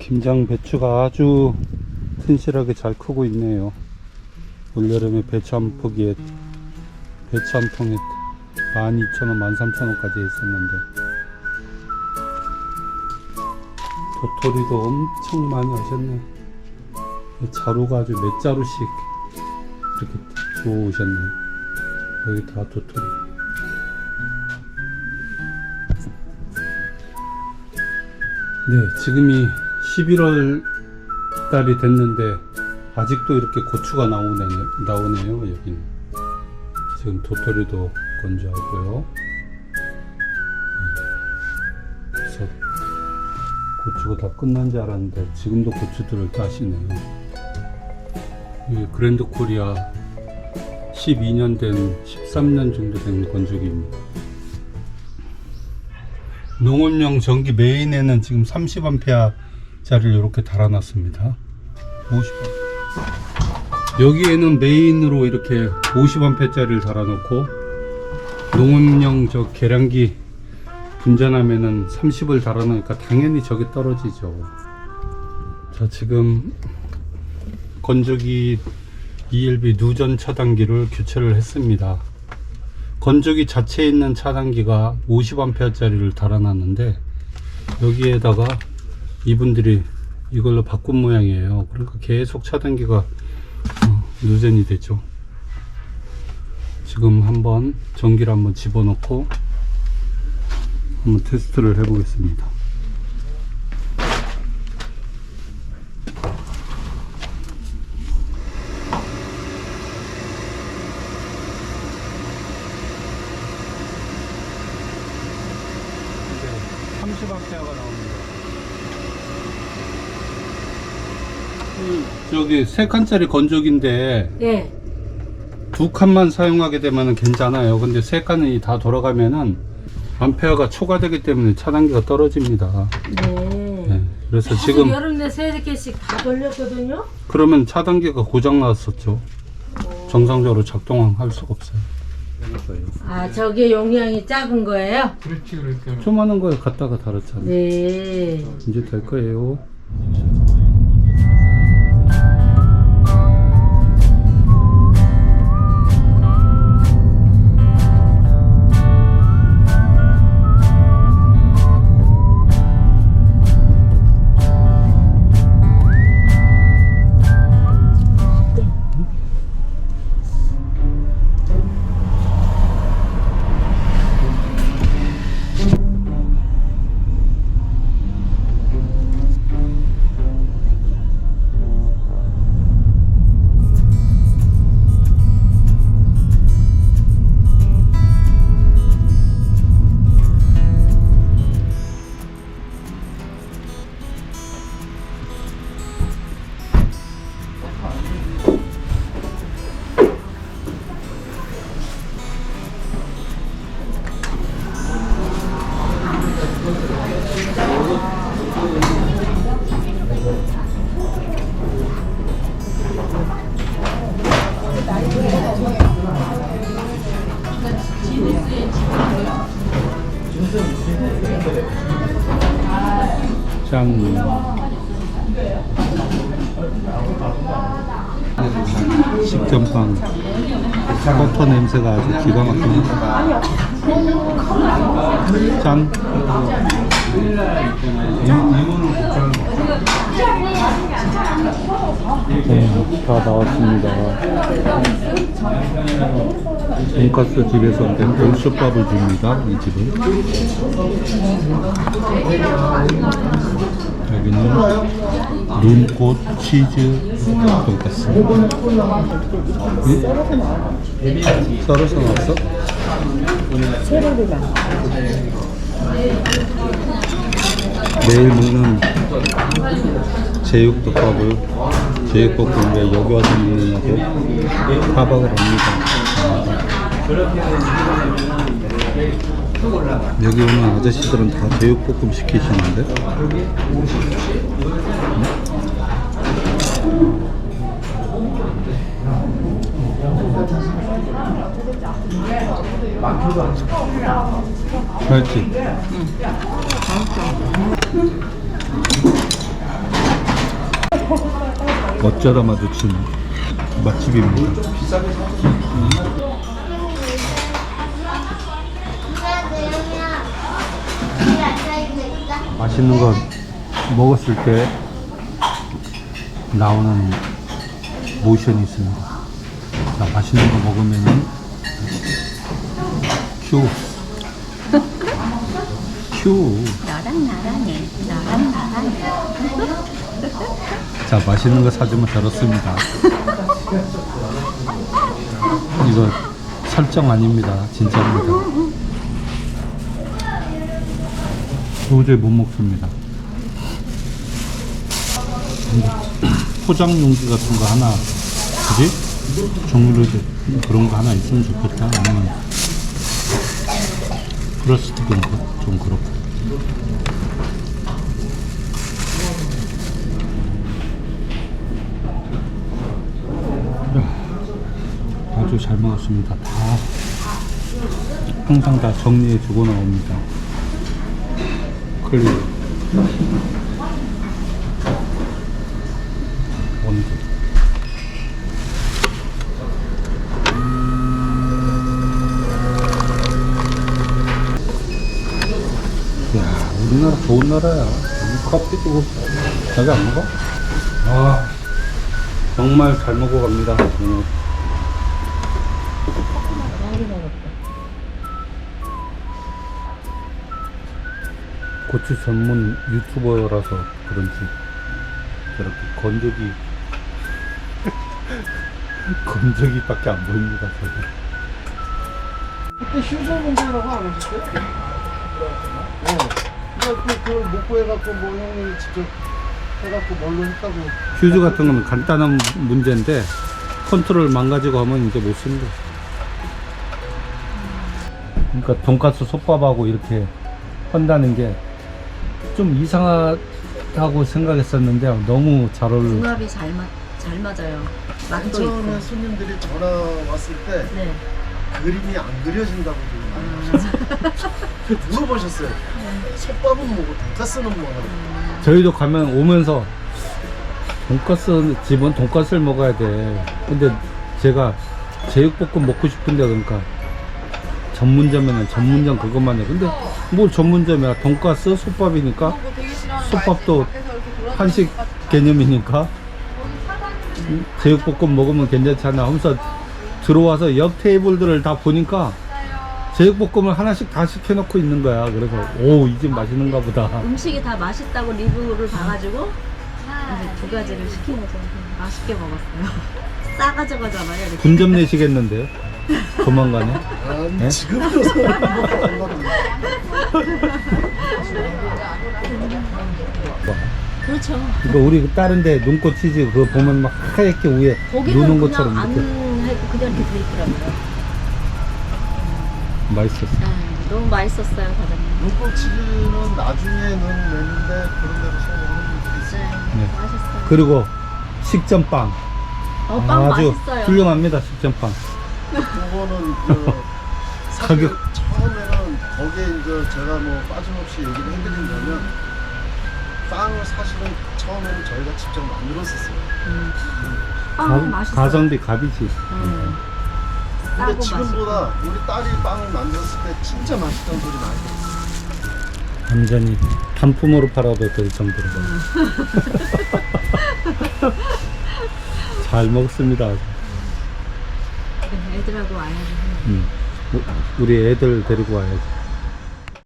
김장 배추가 아주 튼실하게 잘 크고 있네요. 올여름에 배추 한 포기에 배추 한 통에 12,000원, 13,000원까지 했었는데 도토리도 엄청 많이 하셨네. 이 자루가 아주 몇 자루씩 이렇게 주워오셨네요. 여기 다 도토리. 네, 지금이 11월 달이 됐는데 아직도 이렇게 고추가 나오네, 나오네요, 여기는. 지금 도토리도 건조하고요. 음, 그래서 고추가 다 끝난 줄 알았는데 지금도 고추들을 따시네요. 이 그랜드 코리아 12년 된 13년 정도 된 건조기입니다. 농업용 전기 메인에는 지금 30A 짜리를 이렇게 달아놨습니다. 50A. 여기에는 메인으로 이렇게 50A짜리를 달아놓고 농업용 저 계량기 분전하면은 30을 달아놓으니까 당연히 저게 떨어지죠. 자, 지금 건조기 ELB 누전 차단기를 교체를 했습니다. 건조기 자체에 있는 차단기가 50A짜리를 달아놨는데 여기에다가 이분들이 이걸로 바꾼 모양이에요. 그러니까 계속 차단기가 어, 누전이 되죠. 지금 한번 전기를 한번 집어넣고 한번 테스트를 해 보겠습니다. 이제 30A가 나옵니다. 저기 세 칸짜리 건조기인데 예. 두 칸만 사용하게 되면 괜찮아요. 근데 세 칸이 다 돌아가면은 암페어가 초과되기 때문에 차단기가 떨어집니다. 네. 네, 그래서 지금 지금 여름 내세 개씩 다 돌렸거든요. 그러면 차단기가 고장 났었죠. 정상적으로 작동할 수가 없어요. 아, 저게 용량이 작은 거예요? 그렇지 그렇게 조그마한 거에 갖다가 달았잖아요. 네. 이제 될 거예요. 짠. 식전빵. 버터 냄새가 아주 기가 막힙니다. 짠. 네, 다 나왔습니다. 돈가스 집에서 된 돈수밥을 줍니다. 이 집은. 여기는 눈꽃 치즈 돈가스. 응? 썰어서 나왔어? 내일 먹는 제육덮밥을 제육볶음 왜 여기 와서 먹느냐고 타박을 합니다. 여기 오는 아저씨들은 다 제육볶음 시키시는데 맛있지? 어쩌다 마주친 맛집입니다. 맛있는 거 먹었을 때 나오는 모션이 있습니다. 자, 맛있는 거 먹으면 은 큐. 큐. 나랑 나랑해 나랑 나랑해 자, 맛있는 거 사주면 저렇습니다. 이거 설정 아닙니다. 진짜입니다. 도저히 못 먹습니다. 포장 용기 같은 거 하나, 그지? 종류로 그런 거 하나 있으면 좋겠다. 아니면 플라스틱은 그- 좀 그렇고. 아주 잘 먹었습니다. 다 항상 다 정리해 주고 나옵니다. 클리어. 원두. 우리나라 좋은 나라야. 커피도 자기 안 먹어? 아, 정말 잘 먹어갑니다. 오늘. 고추 전문 유튜버라서 그런지 저렇게 건조기 건조기밖에 안 보입니다. 저는. 그때 휴소 문제라고 안 하셨어요? 어. 그걸 못 구해갖고 뭐 형님이 직접 해갖고 뭘로 했다고. 휴즈 같은 거는 간단한 문제인데 컨트롤 망가지고 하면 이제 못 씁니다. 그러니까 돈가스 솥밥하고 이렇게 한다는 게 좀 이상하다고 생각했었는데 너무 잘 어울려. 궁합이 잘, 맞, 잘 맞아요 맛도 처음에 있고 손님들이 전화 왔을 때 네. 그림이 안 그려진다고 좀 많이 하셨어요. 물어보셨어요. 솥밥은 뭐고 돈가스는 뭐라고. 저희도 가면 오면서 돈가스 집은 돈가스를 먹어야 돼. 근데 제가 제육볶음 먹고 싶은데 그러니까 전문점에는 전문점 그것만 해. 근데 뭘 전문점이야? 돈가스, 솥밥이니까 솥밥도 한식 개념이니까 음, 제육볶음 먹으면 괜찮잖아. 하면서 들어와서 옆 테이블들을 다 보니까 제육볶음을 하나씩 다 시켜놓고 있는 거야. 그래서 오 이 집 맛있는가 보다. 음식이 다 맛있다고 리뷰를 봐가지고 이제 두 가지를 시키면서 맛있게 먹었어요 싸가져 가잖아요 이렇게 분점 내시겠는데요? 조만간에? 아니 네? 안 나도 그렇죠 이거 우리 다른 데 눈꽃 치즈 그거 보면 막 하얗게 위에 거기는 누는 그냥 것처럼 안 이렇게 해도 그냥 이렇게 돼 있더라고요 맛있었어. 네, 너무 맛있었어요 사장님 눈꽃치즈는 나중에는 내는데 그런 데로 있어요. 네, 네. 맛있어요 그리고 식전빵. 어, 빵 아주 맛있어요 훌륭합니다, 식전빵. 그거는 저 사실 가격. 처음에는 거기에 이제 제가 뭐 빠짐없이 얘기를 해드린다면 빵을 사실은 처음에는 저희가 직접 만들었었어요. 음. 빵 가, 맛있어요 가성비 갑이지. 음. 근데 지금보다 우리 딸이 빵을 만들었을 때 진짜 맛있다는 소리 많이 들었어요. 완전히 단품으로 팔아도 될 정도로. 잘 먹습니다. 네, 애들하고 와야지 음. 우- 우리 애들 데리고 와야지.